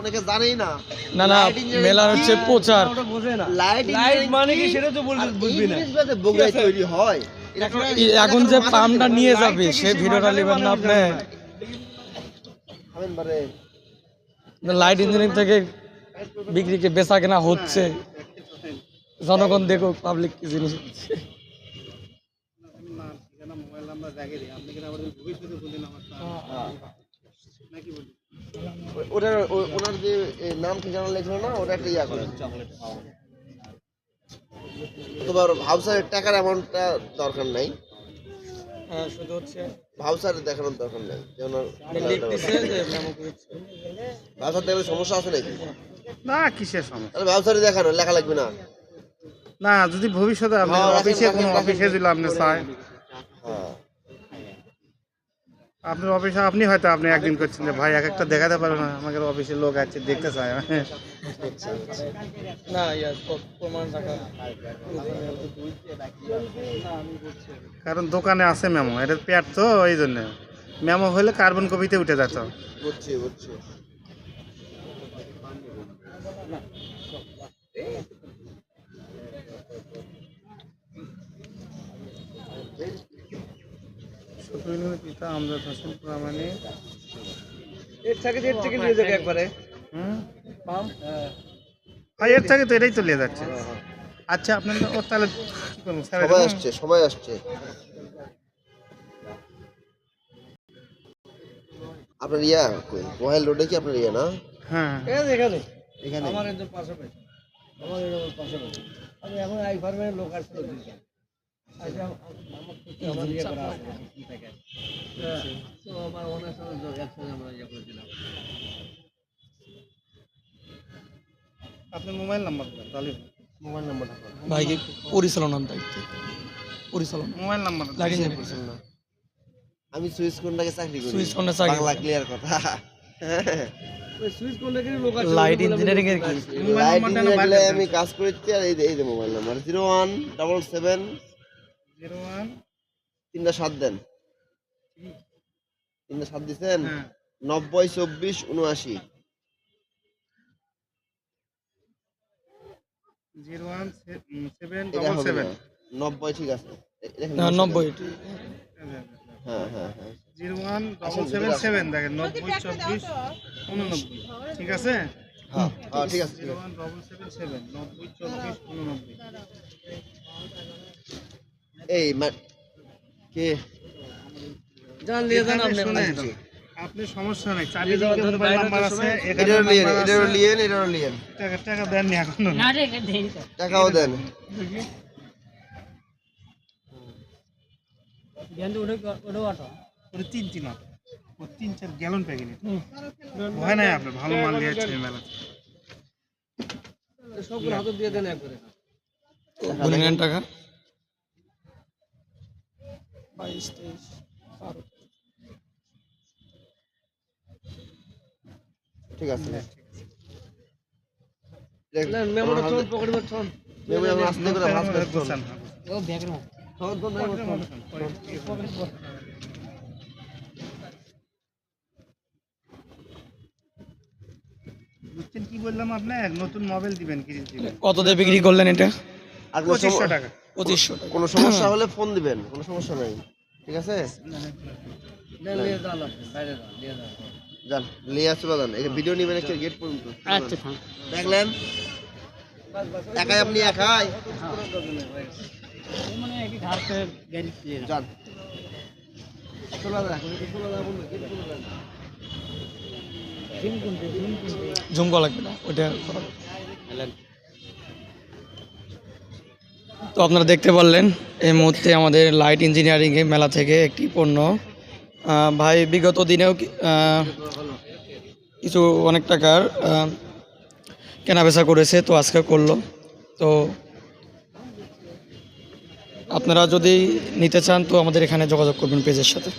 অনেকে জানেই না। না না মেলার হচ্ছে প্রচার। লাইট মানে কি সেটা তো বুঝবি না। বগুড়ায় তৈরি হয়। কোনো- এখন যে পামটা নিয়ে যাবে সে ভিডিওটা নেবেন না আপনি। লাইট ইঞ্জিনিয়ারিং থেকে বিক্রিকে বেচা কেনা হচ্ছে? জনগণ দেখুক পাবলিক কি জিনিস হচ্ছে। ও- ওটার ওনার যে নাম ঠিকানা লেখলো না ওটা একটা ইয়া করে। তোমার ভাউসারের টাকার অ্যামাউন্টটা দরকার নাই। হ্যাঁ, শুধু হচ্ছে ভাউসার দেখানোর দরকার নাই যেমন। ভাউসার দেখলে সমস্যা আছে নাকি? না কিসের সমস্যা? তাহলে দেখানো লেখা লাগবে না। না যদি ভবিষ্যতে আপনি হ্যাঁ, অফিসে কোনো অফিসে দিলে আপনি চাই হ্যাঁ আপনার অফিসে আপনি হয়তো আপনি একদিন করছেন যে ভাই এক একটা দেখাতে পারবে না আমাদের অফিসের লোক আছে দেখতে চায়। না প্রমাণ কারণ দোকানে আছে মেমো এটা প্যাড তো এই জন্য। মেমো হলে কার্বন কপিতে উঠে যেত। বুঝছি বুঝছি পিতা আমজাদ হোসেন প্রামাণিক। এর থেকে এর থেকে নিয়ে যাবে একবারে। হুম? পাম? হ্যাঁ এর থেকে তো এটাই তো যাচ্ছে। আচ্ছা আপনার ও তাহলে কি করব? স্যার আসছে সবাই আসছে। আপনার ইয়া কই? রোডে কি আপনার ইয়া না? হ্যাঁ। এখানে এখানে। এখানে। আমার একদম পাশাপাশি আমার একদম পাশাপাশি আমি এখন আই ফার্মের লোক আসছিল আপনার মোবাইল নাম্বার তাহলে। মোবাইল নাম্বারটা ভাই পরিচালনার দায়িত্ব? পরিচালনা। মোবাইল নাম্বার লাইট ইঞ্জিনিয়ারিং না আমি সুইস কোনটাকে চাকরি করি? সুইচ কোণে চাকরি বাংলা ক্লিয়ার কথা। ওই সুইচ কন্ট্যাক্টের লোক লাইট ইঞ্জিনিয়ারিং এর কি? লাইট ইঞ্জিনিয়ারিং আমি কাজ করেছি আর এই mobile number zero one double seven zero one. তিনটা সাত দেন। তিনটা সাত দিচ্ছেন হ্যাঁ। নব্বই চব্বিশ উনআশি zero one seven double seven. নব্বই ঠিক আছে। নব্বই। হ্যাঁ হ্যাঁ হ্যাঁ। Zero one double seven seven দেখেন নব্বই চব্বিশ উননব্বই ঠিক আছে? হ্যাঁ হ্যাঁ, ঠিক আছে zero one double seven seven নব্বই চব্বিশ উননব্বই এই মা- কে? জান লিয়ে যান আপনি শুনেন, আপনি সমস্যা নেই চাবি নাম্বার আছে এটারও লিয়েন আছে। লিয়েন এটারও লিয়েন টাকা টাকা দেননি এখনও। টাকাও দেন। ওটা তিন তিন হবে। ও তিন চার গ্যালন প্যাকেট ভয় নাই আপনার ভালো মাল নিয়ে যাচ্ছে মেলা সবগুলো হাতে দিয়ে দেন একবারে। টাকা। বাইশ তেইশ বারো ঠিক আছে। নেন মেমোটা ছোন পকেটে মার ছোন মেমো এখন আসতে করে আসতে করে বুঝছেন কি বললাম আপনার? নতুন মোবাইল দিবেন কিনে কত দিয়ে বিক্রি করলেন এটা? আর পঁচিশশো টাকা। পঁচিশশো কোনো সমস্যা হলে ফোন দিবেন কোনো সমস্যা নাই ঠিক আছে? যান আপনি বাইরে যান ভিডিও নিবেন একটা গেট পর্যন্ত। আচ্ছা দেখলেন? একাই আপনি একাই? যান। জুম লাগবে না ওইটা তো আপনারা দেখতে পারলেন, এই মুহূর্তে আমাদের লাইট ইঞ্জিনিয়ারিং মেলা থেকে একটি পণ্য। ভাই, বিগত দিনেও কিছু অনেক টাকার কেনাবেচা করেছে, তো আজকে করল। তো আপনারা যদি নিতে চান, তো আমাদের এখানে যোগাযোগ করবেন পেজের সাথে।